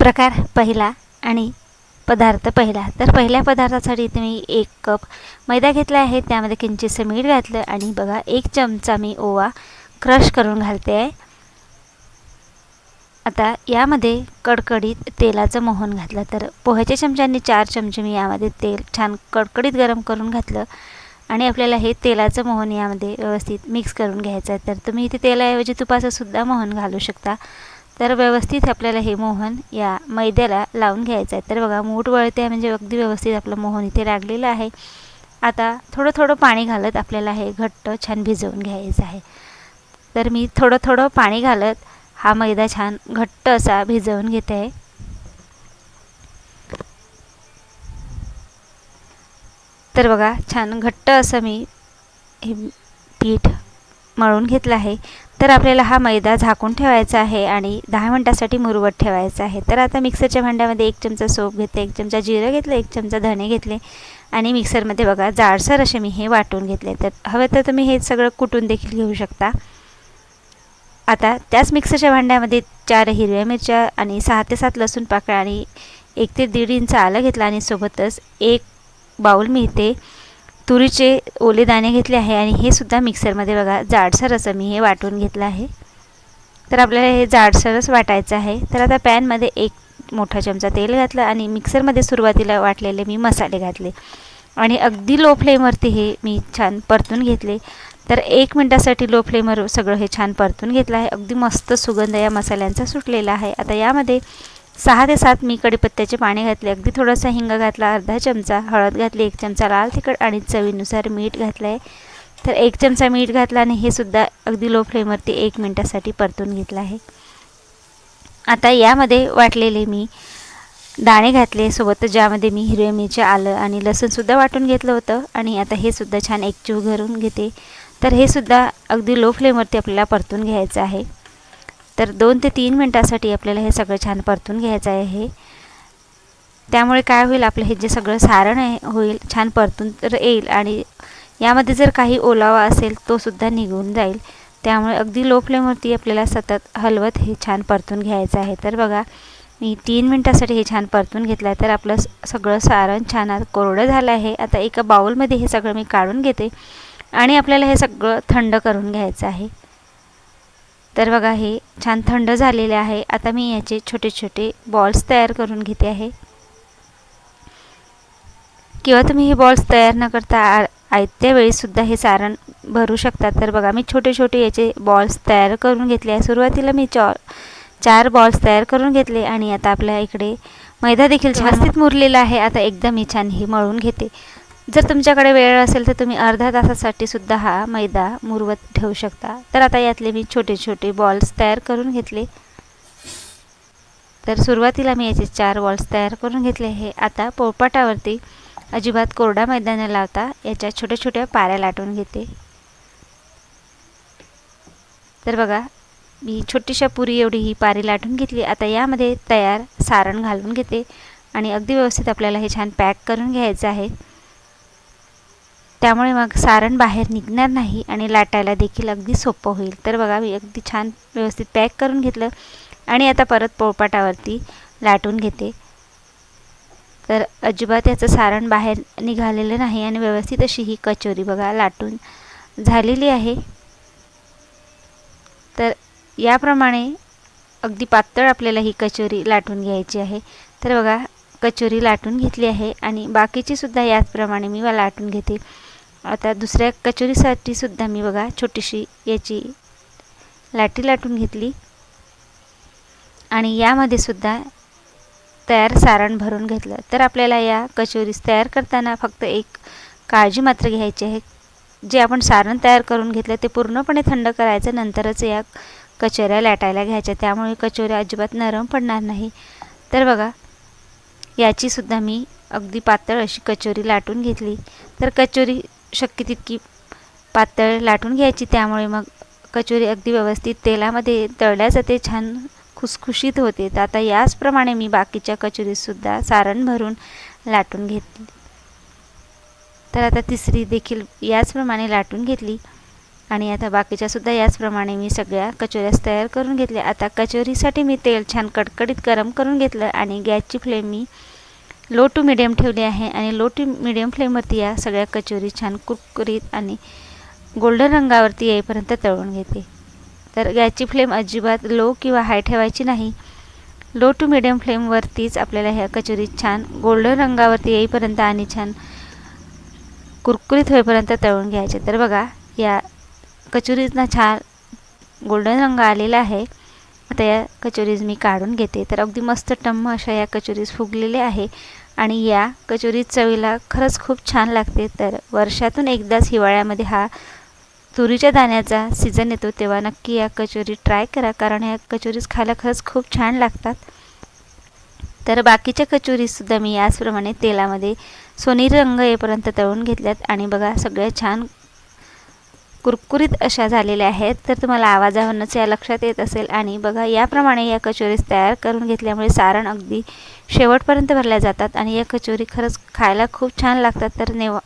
प्रकार पहिला आणि पदार्थ पहिला. तर पहिल्या पदार्थासाठी तुम्ही एक कप मैदा घेतला आहे. त्यामध्ये किंचितसं मीठ घातलं आणि बघा एक चमचा मी ओवा क्रश करून घालते आहे. आता यामध्ये कडकडीत तेलाचं मोहन घातलं. तर पोह्याच्या चमच्यांनी चार चमचे मी यामध्ये तेल छान कडकडीत गरम करून घातलं आणि आपल्याला हे तेलाचं मोहन यामध्ये व्यवस्थित मिक्स करून घ्यायचं आहे. तर तुम्ही इथे तेलाऐवजी तुपाचं सुद्धा मोहन घालू शकता. तर व्यवस्थित आपल्याला हे मोहन या मैद्याला लावून घ्यायचं आहे. तर बघा मूठ वळते म्हणजे अगदी व्यवस्थित आपलं मोहन इथे लागलेलं आहे. आता थोडं थोडं पाणी घालत आपल्याला हे घट्ट छान भिजवून घ्यायचं आहे. तर मी थोडं थोडं पाणी घालत हा मैदा छान घट्ट असा भिजवून घेते. आहे तर बघा छान घट्ट असं मी हे पीठ मळून घेतलं आहे. तर आपल्याला हा मैदा झाकून ठेवायचा आहे आणि दहा मिनटासाठी मुरवत ठेवायचा आहे. तर आता मिक्सरच्या भांड्यामध्ये एक चमचा सोप घेते एक चमचा जिरं घेतलं एक चमचा धणे घेतले आणि मिक्सरमध्ये बघा जाडसर असे मी हे वाटून घेतले. तर हवे तर तुम्ही हे सगळं कुटून देखील घेऊ शकता. आता त्याच मिक्सरच्या भांड्यामध्ये चार हिरव्या मिरच्या आणि सहा ते सात लसूण पाकळ्या आणि एक ते दीड इंच आलं घेतलं आणि सोबतच एक बाऊल मी इथे तुरीचे ओले दाणे घेतले आहे आणि हे सुद्धा मिक्सरमध्ये बघा जाडसर असं मी हे वाटून घेतलं आहे. तर आपल्याला हे जाडसरच वाटायचं आहे. तर आता पॅनमध्ये एक मोठा चमचा तेल घातलं आणि मिक्सरमध्ये सुरुवातीला वाटलेले मी मसाले घातले. आणि अगदी लो फ्लेमवरती हे मी छान परतून घेतले. तर एक मिनटासाठी लो फ्लेमवर सगळं हे छान परतून घेतलं आहे. अगदी मस्त सुगंध या मसाल्यांचा सुटलेला आहे. आता यामध्ये सहा ते सात मी कढीपत्त्याचे पाणी घातले. अगदी थोडासा हिंग घातला अर्धा चमचा हळद घातली एक चमचा लाल तिखट आणि चवीनुसार मीठ घातलं आहे तर एक चमचा मीठ घातला आणि हे सुद्धा अगदी लो फ्लेमवरती एक मिनटासाठी परतून घेतलं आहे. आता यामध्ये वाटलेले मी दाणे घातले सोबत ज्यामध्ये मी हिरव्या मिरच्या आलं आणि लसूणसुद्धा वाटून घेतलं होतं आणि आता हे सुद्धा छान एकजीव घरून घेते. तर हे सुद्धा अगदी लो फ्लेमवरती आपल्याला परतून घ्यायचं आहे. तर दोन ते तीन मिनटासाठी आपल्याला हे सगळं छान परतून घ्यायचं आहे. त्यामुळे काय होईल आपलं हे जे सगळं सारण आहे होईल छान परतून तर येईल आणि यामध्ये जर काही ओलावा असेल तो सुद्धा निघून जाईल. त्यामुळे अगदी लो फ्लेमवरती आपल्याला सतत हलवत हे छान परतून घ्यायचं आहे. तर बघा मी तीन मिनटासाठी हे छान परतून घेतलं आहे तर आपलं सगळं सारण छान कोरडं झालं आहे. आता एका बाऊलमध्ये हे सगळं मी काढून घेते आणि आपल्याला हे सगळं थंड करून घ्यायचं आहे. तर बघा हे छान थंड झालेले आहे. आता मी याचे छोटे छोटे बॉल्स तयार करून घेते आहे. किंवा तुम्ही हे बॉल्स तयार न करता आयत्या वेळीसुद्धा हे सारण भरू शकता. तर बघा मी छोटे छोटे याचे बॉल्स तयार करून घेतले आहे. सुरुवातीला मी चॉ चार बॉल्स तयार करून घेतले आणि आता आपल्या इकडे मैदा देखील व्यवस्थित मुरलेला आहे. आता एकदा मी छान हे मळून घेते. जर तुमच्याकडे वेळ असेल तर तुम्ही अर्धा तासासाठी सुद्धा हा मैदा मुरवत ठेवू शकता. तर आता यातले मी छोटे छोटे बॉल्स तयार करून घेतले. तर सुरुवातीला मी याचे चार बॉल्स तयार करून घेतले. हे आता पोळपाटावरती अजिबात कोरडा मैदा न लावता याच्या छोट्या छोट्या पाऱ्या लाटून घेते. तर बघा मी छोटीशा पुरी एवढी ही पारी लाटून घेतली. आता यामध्ये तयार सारण घालून घेते. आणि अगदी व्यवस्थित आपल्याला हे छान पॅक करून घ्यायचं आहे. त्यामुळे मग सारण बाहेर निघणार नाही आणि लाटायला देखील अगदी सोपं होईल. तर बघा मी अगदी छान व्यवस्थित पॅक करून घेतलं आणि आता परत पोळपाटावरती लाटून घेते. तर अजिबात याचं सारण बाहेर निघालेलं नाही आणि व्यवस्थित अशी ही कचोरी बघा लाटून झालेली आहे. तर याप्रमाणे अगदी पातळ आपल्याला ही कचोरी लाटून घ्यायची आहे. तर बघा कचोरी लाटून घेतली आहे आणि बाकीची सुद्धा याचप्रमाणे मी लाटून घेते. आता दुसऱ्या कचोरीसाठी सुद्धा मी बघा छोटीशी याची लाटी लाटून घेतली. आणि यामध्ये सुद्धा तयार सारण भरून घेतलं. तर आपल्याला या कचोरीस तयार करताना फक्त एक काळजी मात्र घ्यायची आहे. जे आपण सारण तयार करून घेतलं ते पूर्णपणे थंड करायचं नंतरच या कचोऱ्या लाटायला घ्यायच्या. त्यामुळे कचोऱ्या अजिबात नरम पडणार नाही. तर बघा याचीसुद्धा मी अगदी पातळ अशी कचोरी लाटून घेतली. तर कचोरी शक्य तितकी पातळ लाटून घ्यायची. त्यामुळे मग कचोरी अगदी व्यवस्थित तेलामध्ये तळल्या जाते छान खुसखुशीत होते. तर आता याचप्रमाणे मी बाकीच्या कचोरीसुद्धा सारण भरून लाटून घेतली. तर आता तिसरी देखील याचप्रमाणे लाटून घेतली. आणि आता बाकीच्यासुद्धा याचप्रमाणे मी सगळ्या कचोऱ्यास तयार करून घेतल्या. आता कचोरीसाठी मी तेल छान कडकडीत गरम करून घेतलं आणि गॅसची फ्लेम मी लो टू मिडियम ठेवली आहे आणि लो टू मिडियम फ्लेमवरती या सगळ्या कचोरी छान कुरकुरीत आणि गोल्डन रंगावरती येईपर्यंत तळून घेते. तर गॅसची फ्लेम अजिबात लो किंवा हाय ठेवायची नाही. लो टू मिडियम फ्लेमवरतीच आपल्याला ह्या कचोरी छान गोल्डन रंगावरती येईपर्यंत आणि छान कुरकुरीत होईपर्यंत तळून घ्यायचे. तर बघा या कचोरीजना छान गोल्डन रंग आलेला आहे. आता या कचोरीज मी काढून घेते. तर अगदी मस्त टम्म अशा या कचोरीज फुगलेल्या आहे. आणि या कचोरी चवीला खरंच खूप छान लागते. तर वर्षातून एकदाच हिवाळ्यामध्ये हा तुरीच्या दाण्याचा सीझन येतो तेव्हा नक्की या कचोरी ट्राय करा. कारण या कचोरीज खायला खरंच खूप छान लागतात. तर बाकीच्या कचोरीसुद्धा मी याचप्रमाणे तेलामध्ये सोनेरी रंग येईपर्यंत तळून घेतल्यात. आणि बघा सगळ्या छान कुरकुरीत अशा झालेल्या आहेत तर तुम्हाला आवाजावरूनच या लक्षात येत असेल. आणि बघा याप्रमाणे या कचोरीस तयार करून घेतल्यामुळे सारण अगदी शेवटपर्यंत भरल्या जातात. आणि या कचोरी खरंच खायला खूप छान लागतात. तर नेवा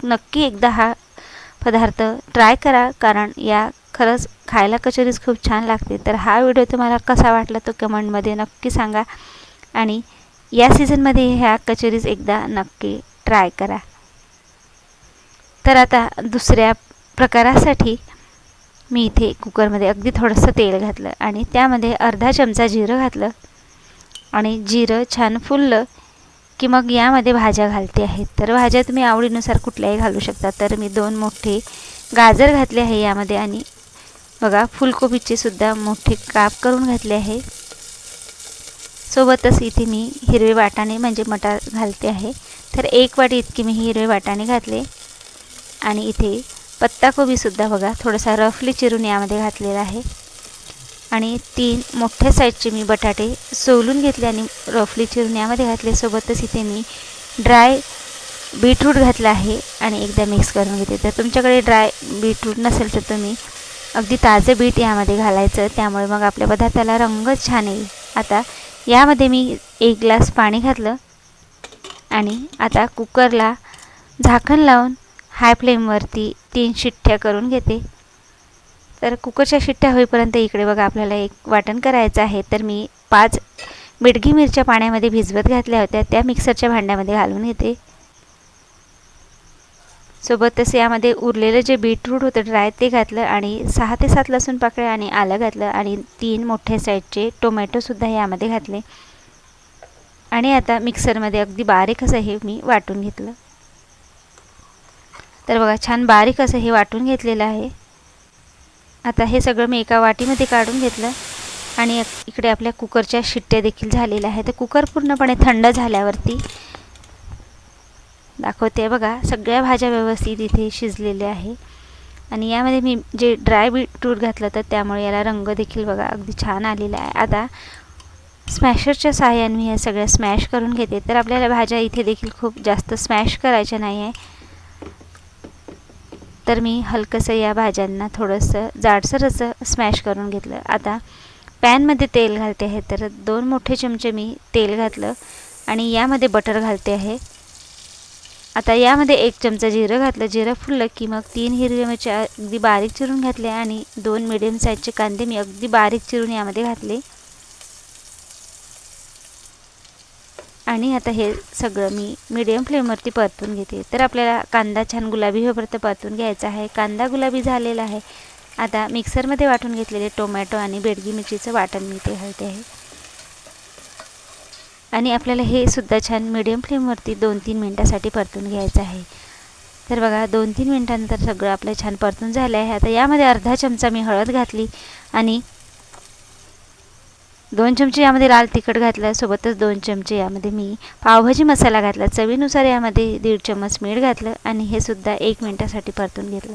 नक्की एकदा हा पदार्थ ट्राय करा कारण या खरंच खायला कचोरीच खूप छान लागते. तर हा व्हिडिओ तुम्हाला कसा वाटला तो कमेंटमध्ये नक्की सांगा. आणि या सीझनमध्ये ह्या कचोरीज एकदा नक्की ट्राय करा. तर आता दुसऱ्या प्रकारासाठी मी इथे कुकरमध्ये अगदी थोडंसं तेल घातलं आणि त्यामध्ये अर्धा चमचा जिरं घातलं आणि जिरं छान फुललं की मग यामध्ये भाज्या घालते आहेत तर भाज्या तुम्ही आवडीनुसार कुठल्याही घालू शकता. तर मी दोन मोठे गाजर घातले आहे यामध्ये आणि बघा फुलकोबीचे सुद्धा मोठे काप करून घातले आहे. सोबतच इथे मी हिरवे वाटाणे म्हणजे मटार घालते आहे. तर एक वाटी इतकी मी हिरवे वाटाणे घातले आणि इथे पत्ताकोबीसुद्धा बघा थोडासा रफली चिरून यामध्ये घातलेला आहे. आणि तीन मोठ्या साईजचे मी बटाटे सोलून घेतले आणि रफली चिरून यामध्ये घातले. सोबतच इथे मी ड्राय बीटरूट घातलं आहे आणि एकदा मिक्स करून घेते. तर तुमच्याकडे ड्राय बीटरूट नसेल तर तुम्ही अगदी ताजं बीट यामध्ये घालायचं. त्यामुळे मग आपल्या पदार्थाला रंगच छान येईल. आता यामध्ये मी एक ग्लास पाणी घातलं आणि आता कुकरला झाकण लावून हाय फ्लेमवरती तीन शिट्ट्या करून घेते. तर कुकरच्या शिट्ट्या होईपर्यंत इकडे बघा आपल्याला एक वाटण करायचं आहे. तर मी पाच मिडगी मिरच्या पाण्यामध्ये भिजवत घातल्या होत्या. त्या मिक्सरच्या भांड्यामध्ये घालून घेते. सोबत तसे यामध्ये उरलेलं जे बीटरूट होतं ड्राय ते घातलं आणि सहा ते सात लसूण पाकळ्या आणि आलं घातलं आणि तीन मोठ्या साईजचे टोमॅटोसुद्धा यामध्ये घातले. आणि आता मिक्सरमध्ये अगदी बारीक असं हे मी वाटून घेतलं. तर बघा छान बारीक असं हे वाटून घेतलेलं आहे. आता हे सगळं मी एका वाटीमध्ये काढून घेतलं आणि इकडे आपल्या कुकरच्या शिट्ट्या देखील झालेल्या आहेत. तर कुकर पूर्णपणे थंड झाल्यावरती दाखवते बघा सगळ्या भाज्या व्यवस्थित इथे शिजलेल्या आहे. आणि यामध्ये मी जे ड्राय बीटरूट घातलं तर त्यामुळे याला रंग देखील बघा अगदी छान आलेला आहे. आता स्मॅशरच्या सहाय्याने मी या सगळ्या स्मॅश करून घेते. तर आपल्याला भाज्या इथे देखील खूप जास्त स्मॅश करायच्या नाही आहे. तर मी हलकंसं या भाज्यांना थोडंसं जाडसर असं स्मॅश करून घेतलं. आता पॅनमध्ये तेल घालते आहे तर दोन मोठे चमचे मी तेल घातलं आणि यामध्ये बटर घालते आहे. आता यामध्ये एक चमचा जिरं घातलं. जिरं फुललं की मग तीन हिरव्या मिरच्या अगदी बारीक चिरून घातल्या आणि दोन मिडियम साईजचे कांदे मी अगदी बारीक चिरून यामध्ये घातले. आणि आता हे सगळं मी मीडियम फ्लेमवरती परतून घेते. तर आपल्याला कांदा छान गुलाबी होईपर्यंत परतून घ्यायचा आहे. कांदा गुलाबी झालेला आहे. आता मिक्सरमध्ये वाटून घेतलेले टोमॅटो आणि बेडगी मिरचीचं वाटण मी ते घालते आहे. आणि आपल्याला हे सुद्धा छान मीडियम फ्लेमवरती दोन तीन मिनटासाठी परतून घ्यायचं आहे. तर बघा दोन तीन मिनटानंतर सगळं आपलं छान परतून झालं आहे. आता यामध्ये अर्धा चमचा मी हळद घातली आणि दोन चमचे यामध्ये लाल तिखट घातलं सोबतच दोन चमचे यामध्ये मी पावभाजी मसाला घातला. चवीनुसार यामध्ये दीड चम्मच मीठ घातलं आणि हे सुद्धा एक मिनटासाठी परतून घेतलं.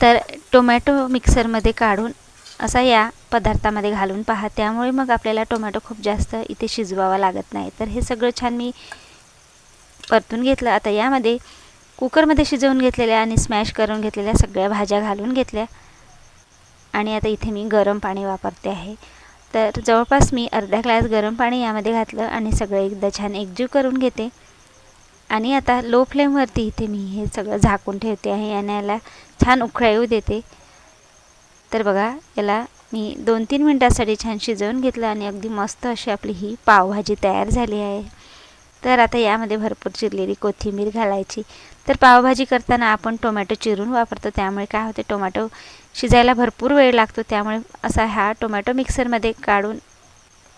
तर टोमॅटो मिक्सरमध्ये काढून असा या पदार्थामध्ये घालून पहा. त्यामुळे मग आपल्याला टोमॅटो खूप जास्त इथे शिजवावा लागत नाही. तर हे सगळं छान मी परतून घेतलं. आता यामध्ये कुकरमध्ये शिजवून घेतलेल्या आणि स्मॅश करून घेतलेल्या सगळ्या भाज्या घालून घेतल्या. आणि आता इथे मी गरम पाणी वापरते आहे. तर जवळपास मी अर्धा ग्लास गरम पाणी यामध्ये घातलं आणि सगळं एकदा छान एकजीव करून घेते. आणि आता लो फ्लेमवरती इथे मी हे सगळं झाकून ठेवते आहे आणि याला छान उकळा येऊ देते. तर बघा याला मी दोन तीन मिनटासाठी छान शिजवून घेतलं आणि अगदी मस्त अशी आपली ही पावभाजी तयार झाली आहे. तर आता यामध्ये भरपूर चिरलेली कोथिंबीर घालायची. तर पावभाजी करताना आपण टोमॅटो चिरून वापरतो. त्यामुळे काय होते टोमॅटो शिजायला भरपूर वेळ लागतो. त्यामुळे असा हा टोमॅटो मिक्सरमध्ये काढून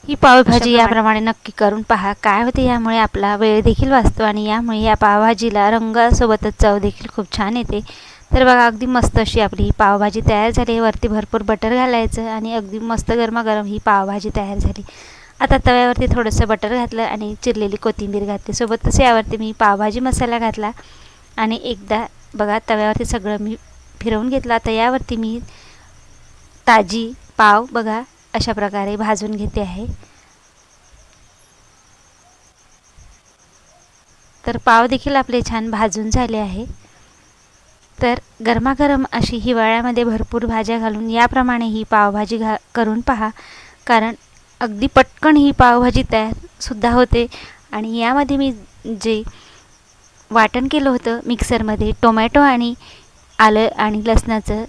ही पावभाजी याप्रमाणे नक्की करून पहा. काय होते यामुळे? आपला वेळ देखील वाचतो आणि यामुळे या पावभाजीला रंगासोबतच चव देखील खूप छान येते. तर बघा अगदी मस्त अशी आपली ही पावभाजी तयार झाली. वरती भरपूर बटर घालायचं आणि अगदी मस्त गरमागरम ही पावभाजी तयार झाली. आता तव्यावरती थोडंसं बटर घातलं आणि चिरलेली कोथिंबीर घातली. सोबतच यावरती मी पावभाजी मसाला घातला आणि एकदा बघा तव्यावरती सगळं मी फिरवून घेतलं. आता यावरती मी ताजी पाव बघा अशा प्रकारे भाजून घेते आहे. तर पाव देखील आपले छान भाजून झाले आहे. तर गरमागरम अशी हिवाळ्यामध्ये भरपूर भाज्या घालून याप्रमाणे ही पावभाजी घा करून पहा. कारण अगदी पटकन ही पावभाजी तयारसुद्धा होते. आणि यामध्ये मी जे वाटण केलं होतं मिक्सरमध्ये टोमॅटो आणि आलं आणि लसणाचं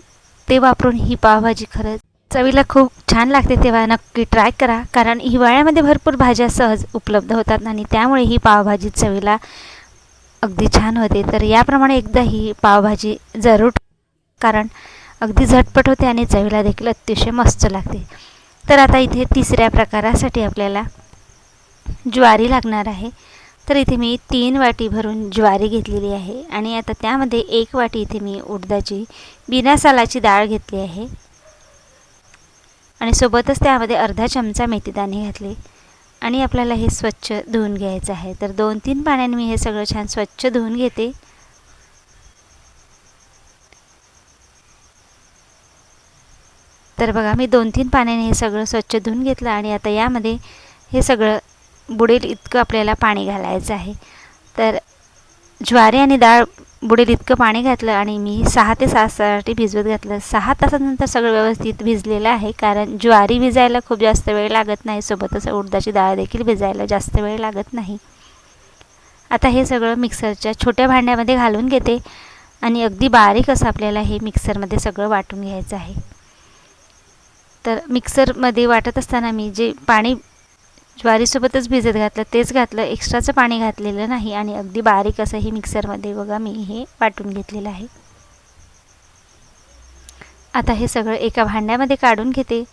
ते वापरून ही पावभाजी खरंच चवीला खूप छान लागते तेव्हा नक्की ट्राय करा. कारण हिवाळ्यामध्ये भरपूर भाज्या सहज उपलब्ध होतात आणि त्यामुळे ही पावभाजी चवीला अगदी छान होते. तर याप्रमाणे एकदा ही पावभाजी जरूर कारण अगदी झटपट होते आणि चवीला देखील अतिशय मस्त लागते. तर आता इथे तिसऱ्या प्रकारासाठी आपल्याला ज्वारी लागणार आहे. तर इथे मी तीन वाटी भरून ज्वारी घेतलेली आहे आणि आता त्यामध्ये एक वाटी इथे मी उडदाची बिना सालाची डाळ घेतली आहे. आणि सोबतच त्यामध्ये अर्धा चमचा मेथीदाणे घातले आणि आपल्याला हे स्वच्छ धुवून घ्यायचं आहे. तर दोन तीन पाण्याने मी हे सगळं छान स्वच्छ धुवून घेते. तर बघा मी दोन तीन पाण्याने हे सगळं स्वच्छ धुवून घेतलं आणि आता यामध्ये हे सगळं बुडेल इतकं आपल्याला पाणी घालायचं आहे. तर ज्वारी आणि डाळ बुडेल इतकं पाणी घातलं आणि मी सहा ते सात तासासाठी भिजवत घातलं. सहा तासानंतर सगळं व्यवस्थित भिजलेलं आहे कारण ज्वारी भिजायला खूप जास्त वेळ लागत नाही. सोबतच उडदाची डाळ देखील भिजायला जास्त वेळ लागत नाही. आता हे सगळं मिक्सरच्या छोट्या भांड्यामध्ये घालून घेते आणि अगदी बारीक असं आपल्याला हे मिक्सरमध्ये सगळं वाटून घ्यायचं आहे. तर मिक्सरमध्ये वाटत असताना मी जे पाणी ज्वारीसोबतच भिजत घातलं तेच घातलं एक्स्ट्राचं पाणी घातलेलं नाही आणि अगदी बारीक असं हे मिक्सरमध्ये बघा मी हे वाटून घेतलेलं आहे. आता हे सगळं एका भांड्यामध्ये काढून घेते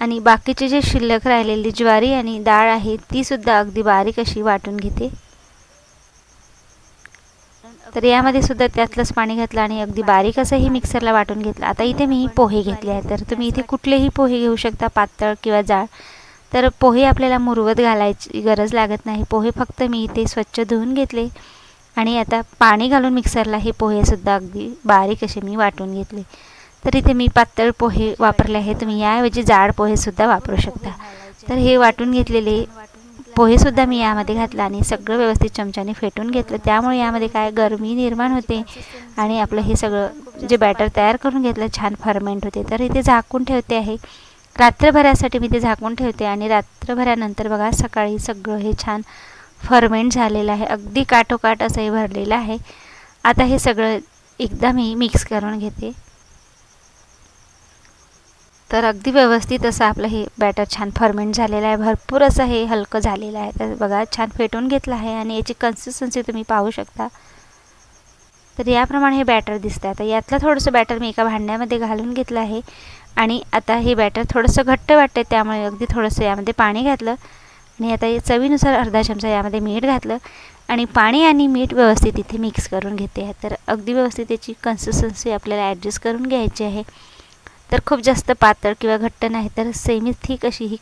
आणि बाकीचे जे शिल्लक राहिलेली ज्वारी आणि डाळ आहे तीसुद्धा अगदी बारीक अशी वाटून घेते. तर यामध्ये सुद्धा त्यातलंच पाणी घातलं आणि अगदी बारीक असंही मिक्सरला वाटून घेतलं. आता इथे मी पोहे घेतले आहेत. तर तुम्ही इथे कुठलेही पोहे घेऊ शकता पातळ किंवा जाळ तर पोहे आपल्याला मुरवत घालायची गरज लागत नाही. पोहे फक्त मी इथे स्वच्छ धुवून घेतले आणि आता पाणी घालून मिक्सरला हे पोहेसुद्धा अगदी बारीक असे मी वाटून घेतले. तर इथे मी पातळ पोहे वापरले आहे तुम्ही याऐवजी जाड पोहेसुद्धा वापरू शकता. तर हे वाटून घेतलेले पोहेसुद्धा मी यामध्ये घातलं आणि सगळं व्यवस्थित चमच्याने फेटून घेतलं. त्यामुळे यामध्ये काय गरमी निर्माण होते आणि आपलं हे सगळं जे बॅटर तयार करून घेतलं छान फर्मेंट होते. तर इथे झाकून ठेवते आहे. रात्रभरासाठी मी ते झाकून ठेवते आणि रात्रभरानंतर बघा सकाळी सगळं हे छान फर्मेंट झालेलं आहे. अगदी काठोकाठ असं हे भरलेलं आहे. आता हे सगळं एकदा मी मिक्स करून घेते. तर अगदी व्यवस्थित असं आपलं हे बॅटर छान फर्मेंट झालेलं आहे. भरपूर असं हे हलकं झालेलं आहे. तर बघा छान फेटून घेतलं आहे आणि याची कन्सिस्टन्सी तुम्ही पाहू शकता. तर याप्रमाणे हे बॅटर दिसतं आता यातलं थोडंसं बॅटर मी एका भांड्यामध्ये घालून घेतलं आहे. आणि आता हे बॅटर थोडंसं घट्ट वाटते त्यामुळे अगदी थोडंसं यामध्ये पाणी घातलं. आणि आता चवीनुसार अर्धा चमचा यामध्ये मीठ घातलं. आणि पाणी आणि मीठ व्यवस्थित इथे मिक्स करून घेते. आहे तर अगदी व्यवस्थित याची कन्सिस्टन्सी आपल्याला ॲडजस्ट करून घ्यायची आहे. तर खूप जास्त पातळ किंवा घट्ट नाही तर सेमी थिक अशी ही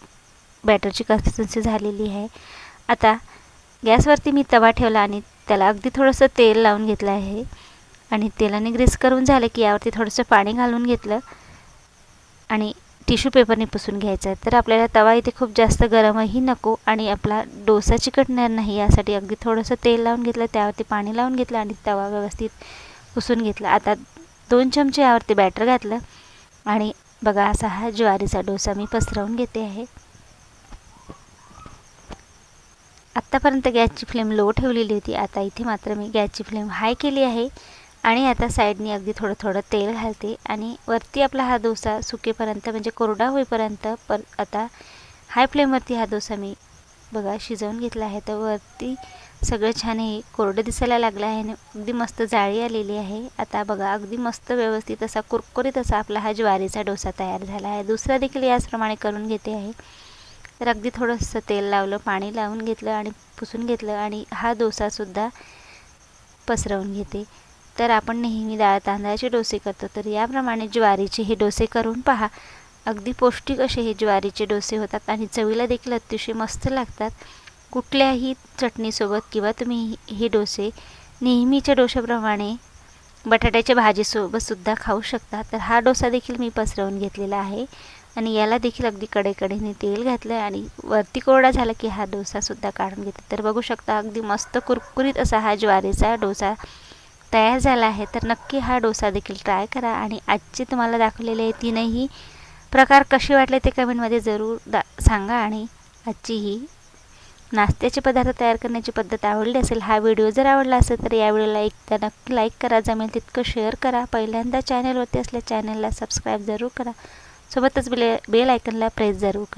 बॅटरची कन्सिस्टन्सी झालेली आहे. आता गॅसवरती मी तवा ठेवला आणि त्याला अगदी थोडंसं तेल लावून घेतलं आहे. आणि तेलाने ग्रीस करून झालं की यावरती थोडंसं पाणी घालून घेतलं. आणि टिश्यू पेपरने पुसून घ्यायचं आहे. तर आपल्याला तवा इथे खूप जास्त गरमही नको आणि आपला डोसा चिकटणार नाही यासाठी अगदी थोडंसं तेल लावून घेतलं त्यावरती पाणी लावून घेतलं आणि तवा व्यवस्थित पुसून घेतला. आता दोन चमचे यावरती बॅटर घातलं. आणि बघा असा हा ज्वारीचा डोसा मी पसरवून घेते आहे. आत्तापर्यंत गॅसची फ्लेम लो ठेवलेली होती. आता इथे मात्र मी गॅसची फ्लेम हाय केली आहे. आणि आता साईडनी अगदी थोडं थोडं तेल घालते. आणि वरती आपला हा डोसा सुकेपर्यंत म्हणजे कोरडा होईपर्यंत पर आता हाय फ्लेमवरती हा डोसा मी बघा शिजवून घेतला आहे. तर वरती सगळं छान हे कोरडं दिसायला लागलं आहे आणि अगदी मस्त जाळी आलेली आहे. आता बघा अगदी मस्त व्यवस्थित असा कुरकुरीत असा आपला हा ज्वारीचा डोसा तयार झाला आहे. दुसरा देखील याचप्रमाणे करून घेते आहे. तर अगदी थोडंसं तेल लावलं पाणी लावून घेतलं आणि पुसून घेतलं आणि हा डोसासुद्धा पसरवून घेते. तर आपण नेहमी डाळ तांदळाचे डोसे करतो तर याप्रमाणे ज्वारीचे हे डोसे करून पहा. अगदी पौष्टिक असे हे ज्वारीचे डोसे होतात आणि चवीला देखील अतिशय मस्त लागतात. कुठल्याही चटणीसोबत किंवा तुम्ही हे डोसे नेहमीच्या डोशाप्रमाणे बटाट्याच्या भाजीसोबतसुद्धा खाऊ शकता. तर हा डोसा देखील मी पसरवून घेतलेला आहे आणि याला देखील अगदी कडेकडेने तेल घातलं आहे आणि वरती कोरडा झाला की हा डोसासुद्धा काढून घेते. तर बघू शकता अगदी मस्त कुरकुरीत असा हा ज्वारीचा डोसा तयार झाला आहे. तर नक्की हा डोसा देखील ट्राय करा आणि आजचे तुम्हाला दाखवलेले तीनही प्रकार कसे वाटले ते कमेंटमध्ये जरूर दा सांगा आणि आजची ही नाश्त्याचे पदार्थ तयार करण्याची पद्धत आवडली असेल हा व्हिडिओ जर आवडला असेल तर या व्हिडिओला एकदा नक्की लाईक करा जमेल तितकं शेअर करा. पहिल्यांदा चॅनलवरती असल्या चॅनलला सबस्क्राईब जरूर करा. सोबतच बिले बेल आयकनला प्रेस जरूर करा.